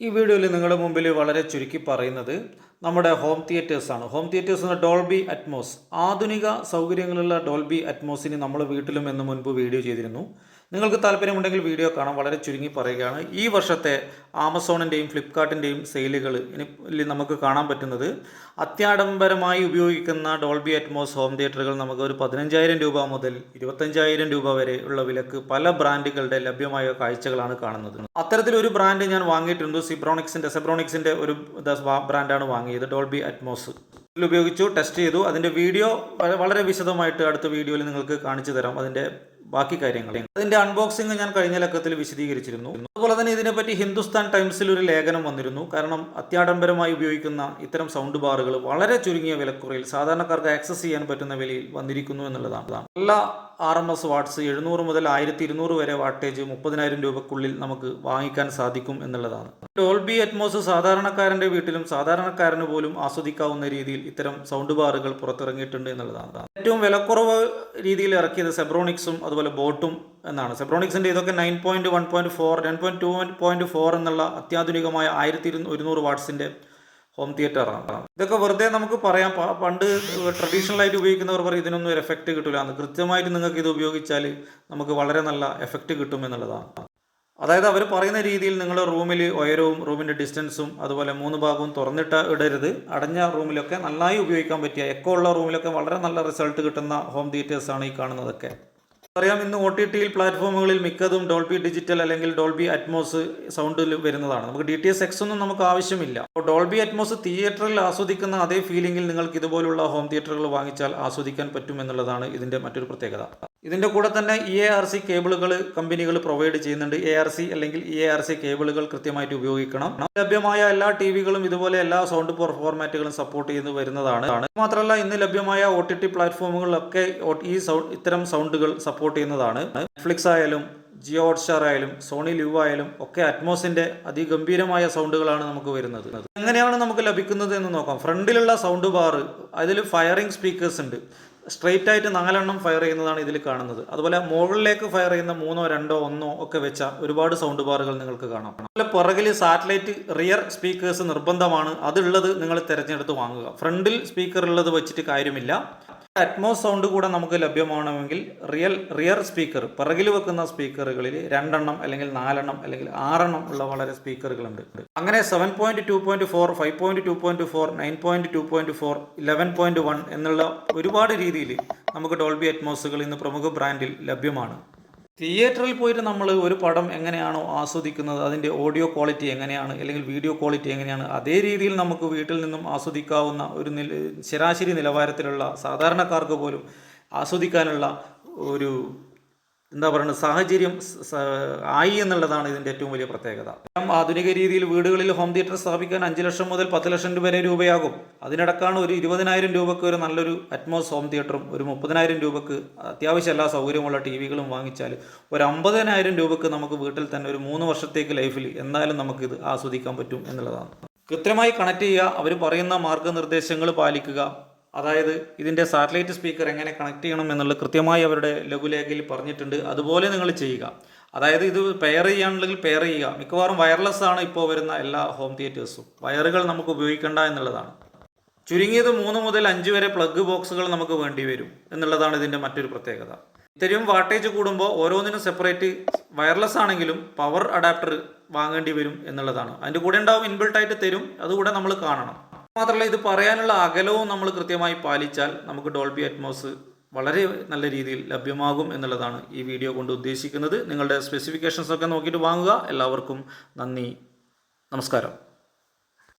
ഈ വീഡിയോയിൽ നിങ്ങളുടെ മുമ്പിൽ വളരെ ചുരുക്കി പറയുന്നത് നമ്മുടെ ഹോം തിയേറ്റേഴ്സാണ് ഹോം തിയേറ്റേഴ്സ് എന്ന ഡോൾബി അറ്റ്മോസ് ആധുനിക സൗകര്യങ്ങളുള്ള ഡോൾബി അറ്റ്മോസിന് നമ്മൾ വീട്ടിലും എന്ന് മുൻപ് വീഡിയോ ചെയ്തിരുന്നു. നിങ്ങൾക്ക് താല്പര്യമുണ്ടെങ്കിൽ വീഡിയോ കാണാം വളരെ ചുരുങ്ങി പറയുകയാണ്. ഈ വർഷത്തെ ആമസോണിന്റെയും ഫ്ലിപ്കാർട്ടിന്റെയും സെയിലുകൾ ഇനി നമുക്ക് കാണാൻ പറ്റുന്നത് അത്യാഡംബരമായി ഉപയോഗിക്കുന്ന ഡോൾബി അറ്റ്മോസ് ഹോം തിയേറ്ററുകൾ നമുക്ക് ഒരു പതിനഞ്ചായിരം രൂപ മുതൽ ഇരുപത്തഞ്ചായിരം രൂപ വരെ ഉള്ള വിലക്ക് പല ബ്രാൻഡുകളുടെ ലഭ്യമായ കാഴ്ചകളാണ് കാണുന്നത്. അത്തരത്തിലൊരു ബ്രാൻഡ് ഞാൻ വാങ്ങിയിട്ടുണ്ട്. സിബ്രോണിക്സിന്റെ സെബ്രോണിക്സിന്റെ ഒരു ബ്രാൻഡാണ് വാങ്ങിയത് ഡോൾബി അറ്റ്മോസ് ഉപയോഗിച്ചു ടെസ്റ്റ് ചെയ്തു. അതിന്റെ വീഡിയോ വളരെ വിശദമായിട്ട് അടുത്ത വീഡിയോയിൽ നിങ്ങൾക്ക് കാണിച്ചു തരാം. അതിന്റെ ബാക്കി കാര്യങ്ങൾ അതിന്റെ അൺബോക്സിംഗ് ഞാൻ കഴിഞ്ഞ ലക്കത്തിൽ വിശദീകരിച്ചിരുന്നു. അതുപോലെ തന്നെ ഇതിനെപ്പറ്റി ഹിന്ദുസ്ഥാൻ ടൈംസിൽ ഒരു ലേഖനം വന്നിരുന്നു. കാരണം അത്യാഡംബരമായി ഉപയോഗിക്കുന്ന ഇത്തരം സൗണ്ട് ബാറുകൾ വളരെ ചുരുങ്ങിയ വിലക്കുറയിൽ സാധാരണക്കാർക്ക് ആക്സസ് ചെയ്യാൻ പറ്റുന്ന വിലയിൽ വന്നിരിക്കുന്നു എന്നുള്ളതാണ്. നല്ല ആർ എം എസ് വാട്ട്സ് എഴുന്നൂറ് മുതൽ ആയിരത്തി ഇരുന്നൂറ് വരെ വാട്ടേജ് മുപ്പതിനായിരം രൂപക്കുള്ളിൽ നമുക്ക് വാങ്ങിക്കാൻ സാധിക്കും എന്നുള്ളതാണ്. ഡോൾബി അറ്റ്മോസ് സാധാരണക്കാരന്റെ വീട്ടിലും സാധാരണക്കാരന് പോലും ആസ്വദിക്കാവുന്ന രീതിയിൽ ഇത്തരം സൗണ്ട് ബാറുകൾ പുറത്തിറങ്ങിയിട്ടുണ്ട് എന്നുള്ളതാണ്. ഏറ്റവും വിലക്കുറവ് രീതിയിൽ ഇറക്കിയത് സെബ്രോണിക്സും അതുപോലെ ബോട്ടും എന്നാണ്. സെബ്രോണിക്സിന്റെ ഇതൊക്കെ nine point one point four nine point two point four എന്നുള്ള അത്യാധുനികമായ ആയിരത്തി ഒരുന്നൂറ് വാട്ട്സിന്റെ ഹോം തിയേറ്ററാണ് ഇതൊക്കെ വെറുതെ നമുക്ക് പറയാം. പണ്ട് ട്രഡീഷണൽ ആയിട്ട് ഉപയോഗിക്കുന്നവർ പറയും ഇതിനൊന്നും ഒരു എഫക്റ്റ് കിട്ടില്ല എന്ന് കൃത്യമായിട്ട് നിങ്ങൾക്ക് ഇത് ഉപയോഗിച്ചാൽ നമുക്ക് വളരെ നല്ല എഫക്റ്റ് കിട്ടും എന്നുള്ളതാണ്. അതായത് അവർ പറയുന്ന രീതിയിൽ നിങ്ങൾ റൂമിൽ ഉയരവും റൂമിന്റെ ഡിസ്റ്റൻസും അതുപോലെ മൂന്ന് ഭാഗവും തുറന്നിട്ട് ഇടരുത്. അടഞ്ഞ റൂമിലൊക്കെ നന്നായി ഉപയോഗിക്കാൻ പറ്റിയ എക്കോ ഉള്ള റൂമിലൊക്കെ വളരെ നല്ല റിസൾട്ട് കിട്ടുന്ന ഹോം തിയേറ്റേഴ്സാണ് ഈ കാണുന്നതൊക്കെ. അറിയാം ഇന്ന് ഒ ടി ടിയിൽ പ്ലാറ്റ്ഫോമുകളിൽ മിക്കതും ഡോൾബി ഡിജിറ്റൽ അല്ലെങ്കിൽ ഡോൾബി അറ്റ്മോസ് സൗണ്ടിൽ വരുന്നതാണ്. നമുക്ക് ഡി ടി എസ് എക്സ് ഒന്നും നമുക്ക് ആവശ്യമില്ല. അപ്പോൾ ഡോൾബി അറ്റ്മോസ് തിയേറ്ററിൽ ആസ്വദിക്കുന്ന അതേ ഫീലിംഗിൽ നിങ്ങൾക്ക് ഇതുപോലുള്ള ഹോം തിയേറ്ററുകൾ വാങ്ങിച്ചാൽ ആസ്വദിക്കാൻ പറ്റും എന്നുള്ളതാണ് ഇതിന്റെ മറ്റൊരു പ്രത്യേകത. ഇതിന്റെ കൂടെ തന്നെ ഇ എ ആർ സി കേബിളുകൾ കമ്പനികൾ പ്രൊവൈഡ് ചെയ്യുന്നുണ്ട്. എ ആർ സി അല്ലെങ്കിൽ ഇ എ ആർ സി കേബിളുകൾ കൃത്യമായിട്ട് ഉപയോഗിക്കണം. ലഭ്യമായ എല്ലാ ടി വികളും ഇതുപോലെ എല്ലാ സൗണ്ട് ഫോർമാറ്റുകളും സപ്പോർട്ട് ചെയ്ത് വരുന്നതാണ്. മാത്രമല്ല ഇന്ന് ലഭ്യമായ ഒ ടി ടി പ്ലാറ്റ്ഫോമുകളിലൊക്കെ ഈ സൗണ്ട് ഇത്തരം സൗണ്ടുകൾ സപ്പോർട്ട് ചെയ്യുന്നതാണ്. നെറ്റ്ഫ്ലിക്സ് ആയാലും ജിയോ ഹോട്ട്സ്റ്റാർ ആയാലും സോണി ലിവ് ആയാലും ഒക്കെ അറ്റ്മോസിന്റെ അതിഗംഭീരമായ സൗണ്ടുകളാണ് നമുക്ക് വരുന്നത്. എങ്ങനെയാണ് നമുക്ക് ലഭിക്കുന്നത് എന്ന് നോക്കാം. ഫ്രണ്ടിലുള്ള സൗണ്ട് ബാർ അതിൽ ഫയറിംഗ് സ്പീക്കേഴ്സ് ഉണ്ട്. സ്ട്രെയിറ്റ് ആയിട്ട് നാലെണ്ണം ഫയർ ചെയ്യുന്നതാണ് ഇതിൽ കാണുന്നത്. അതുപോലെ മുകളിലേക്ക് ഫയർ ചെയ്യുന്ന മൂന്നോ രണ്ടോ ഒന്നോ ഒക്കെ വെച്ച ഒരുപാട് സൗണ്ട് ബാറുകൾ നിങ്ങൾക്ക് കാണാം. അതുപോലെ പുറകിൽ സാറ്റലൈറ്റ് റിയർ സ്പീക്കേഴ്സ് നിർബന്ധമാണ്. അതുള്ളത് നിങ്ങൾ തിരഞ്ഞെടുത്ത് വാങ്ങുക. ഫ്രണ്ടിൽ സ്പീക്കർ ഉള്ളത് വെച്ചിട്ട് കാര്യമില്ല. അറ്റ്മോസ് സൗണ്ട് കൂടെ നമുക്ക് ലഭ്യമാണെങ്കിൽ റിയൽ റിയർ സ്പീക്കർ പിറകിൽ വെക്കുന്ന സ്പീക്കറുകളിൽ രണ്ടെണ്ണം അല്ലെങ്കിൽ നാലെണ്ണം അല്ലെങ്കിൽ ആറെണ്ണം ഉള്ള വളരെ സ്പീക്കറുകളുണ്ട്. അങ്ങനെ seven point two point four five point two point four nine point two point four eleven point one എന്നുള്ള ഒരുപാട് രീതിയിൽ നമുക്ക് ഡോൾബി അറ്റ്മോസുകൾ ഇന്ന് പ്രമുഖ ബ്രാൻഡിൽ ലഭ്യമാണ്. തിയേറ്ററിൽ പോയിട്ട് നമ്മൾ ഒരു പടം എങ്ങനെയാണോ ആസ്വദിക്കുന്നത് അതിന്റെ ഓഡിയോ ക്വാളിറ്റി എങ്ങനെയാണ് അല്ലെങ്കിൽ വീഡിയോ ക്വാളിറ്റി എങ്ങനെയാണ് അതേ രീതിയിൽ നമുക്ക് വീട്ടിൽ നിന്നും ആസ്വദിക്കാവുന്ന ഒരു നില ശരാശരി നിലവാരത്തിലുള്ള സാധാരണക്കാർക്ക് പോലും ആസ്വദിക്കാനുള്ള ഒരു എന്താ പറയുന്നത് സാഹചര്യം ആയി എന്നുള്ളതാണ് ഇതിന്റെ ഏറ്റവും വലിയ പ്രത്യേകത. ആധുനിക രീതിയിൽ വീടുകളിൽ ഹോം തിയേറ്റർ സ്ഥാപിക്കാൻ അഞ്ച് ലക്ഷം മുതൽ പത്ത് ലക്ഷം രൂപ വരെ രൂപയാകും. അതിനിടക്കാണ് ഒരു ഇരുപതിനായിരം രൂപക്ക് ഒരു നല്ലൊരു അറ്റ്മോസ് ഹോം തിയേറ്ററും ഒരു മുപ്പതിനായിരം രൂപക്ക് അത്യാവശ്യം എല്ലാ സൗകര്യമുള്ള ടി വികളും വാങ്ങിച്ചാൽ ഒരു അമ്പതിനായിരം രൂപക്ക് നമുക്ക് വീട്ടിൽ തന്നെ ഒരു മൂന്ന് വർഷത്തേക്ക് ലൈഫിൽ എന്തായാലും നമുക്കിത് ആസ്വദിക്കാൻ പറ്റും എന്നുള്ളതാണ്. കൃത്യമായി കണക്ട് ചെയ്യുക അവർ പറയുന്ന മാർഗനിർദ്ദേശങ്ങൾ പാലിക്കുക അതായത് ഇതിന്റെ സാറ്റലൈറ്റ് സ്പീക്കർ എങ്ങനെ കണക്ട് ചെയ്യണം എന്നുള്ള കൃത്യമായി അവരുടെ ലഘുലേഖയിൽ പറഞ്ഞിട്ടുണ്ട്. അതുപോലെ നിങ്ങൾ ചെയ്യുക. അതായത് ഇത് പെയർ ചെയ്യാനുണ്ടെങ്കിൽ പെയർ ചെയ്യുക. മിക്കവാറും വയർലെസ് ആണ് ഇപ്പോൾ വരുന്ന എല്ലാ ഹോം തിയേറ്റേഴ്സും വയറുകൾ നമുക്ക് ഉപയോഗിക്കേണ്ട എന്നുള്ളതാണ്. ചുരുങ്ങിയത് മൂന്ന് മുതൽ അഞ്ച് വരെ പ്ലഗ് ബോക്സുകൾ നമുക്ക് വേണ്ടി വരും എന്നുള്ളതാണ് ഇതിന്റെ മറ്റൊരു പ്രത്യേകത. ഇത്രയും വാട്ടേജ് കൂടുമ്പോൾ ഓരോന്നിനും സെപ്പറേറ്റ് വയർലെസ് ആണെങ്കിലും പവർ അഡാപ്റ്റർ വാങ്ങേണ്ടി വരും എന്നുള്ളതാണ്. അതിന്റെ കൂടെ ഉണ്ടാവും ഇൻബിൽട്ടായിട്ട് തരും. അതുകൂടെ നമ്മൾ കാണണം. മാത്രമല്ല ഇത് പറയാനുള്ള അകലവും നമ്മൾ കൃത്യമായി പാലിച്ചാൽ നമുക്ക് ഡോൾബി അറ്റ്മോസ് വളരെ നല്ല രീതിയിൽ ലഭ്യമാകും എന്നുള്ളതാണ് ഈ വീഡിയോ കൊണ്ട് ഉദ്ദേശിക്കുന്നത്. നിങ്ങളുടെ സ്പെസിഫിക്കേഷൻസ് ഒക്കെ നോക്കിയിട്ട് വാങ്ങുക. എല്ലാവർക്കും നന്ദി. നമസ്കാരം.